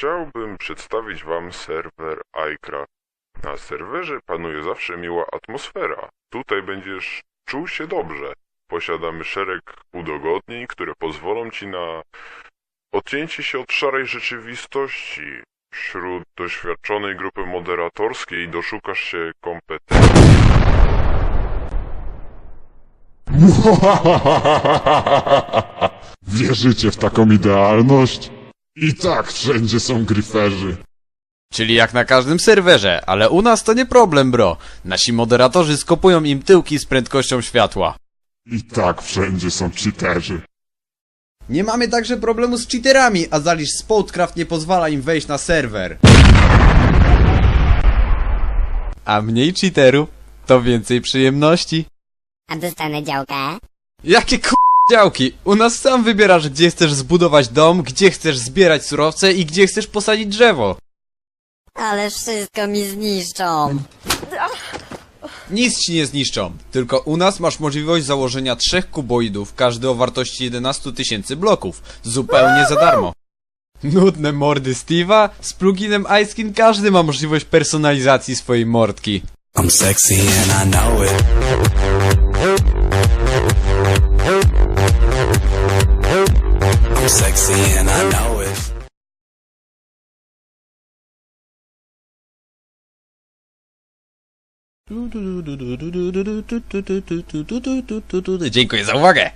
Chciałbym przedstawić Wam serwer iCraft. Na serwerze panuje zawsze miła atmosfera. Tutaj będziesz czuł się dobrze. Posiadamy szereg udogodnień, które pozwolą Ci na odcięcie się od szarej rzeczywistości. Wśród doświadczonej grupy moderatorskiej doszukasz się kompetencji. Wierzycie w taką idealność? I tak wszędzie są gryferzy. Czyli jak na każdym serwerze, ale u nas to nie problem, bro. Nasi moderatorzy skopują im tyłki z prędkością światła. I tak wszędzie są cheaterzy. Nie mamy także problemu z cheaterami, a zalisz Spotcraft nie pozwala im wejść na serwer. A mniej cheaterów, to więcej przyjemności. A dostanę działkę? Jakie k... działki? U nas sam wybierasz, gdzie chcesz zbudować dom, gdzie chcesz zbierać surowce i gdzie chcesz posadzić drzewo. Ale wszystko mi zniszczą. Nic ci nie zniszczą, tylko u nas masz możliwość założenia trzech kuboidów, każdy o wartości 11 tysięcy bloków, zupełnie za darmo. Nudne mordy Steve'a? Z pluginem iSkin każdy ma możliwość personalizacji swojej mordki. I'm sexy and I know it. Sexy and I know it. Dziękuję za uwagę!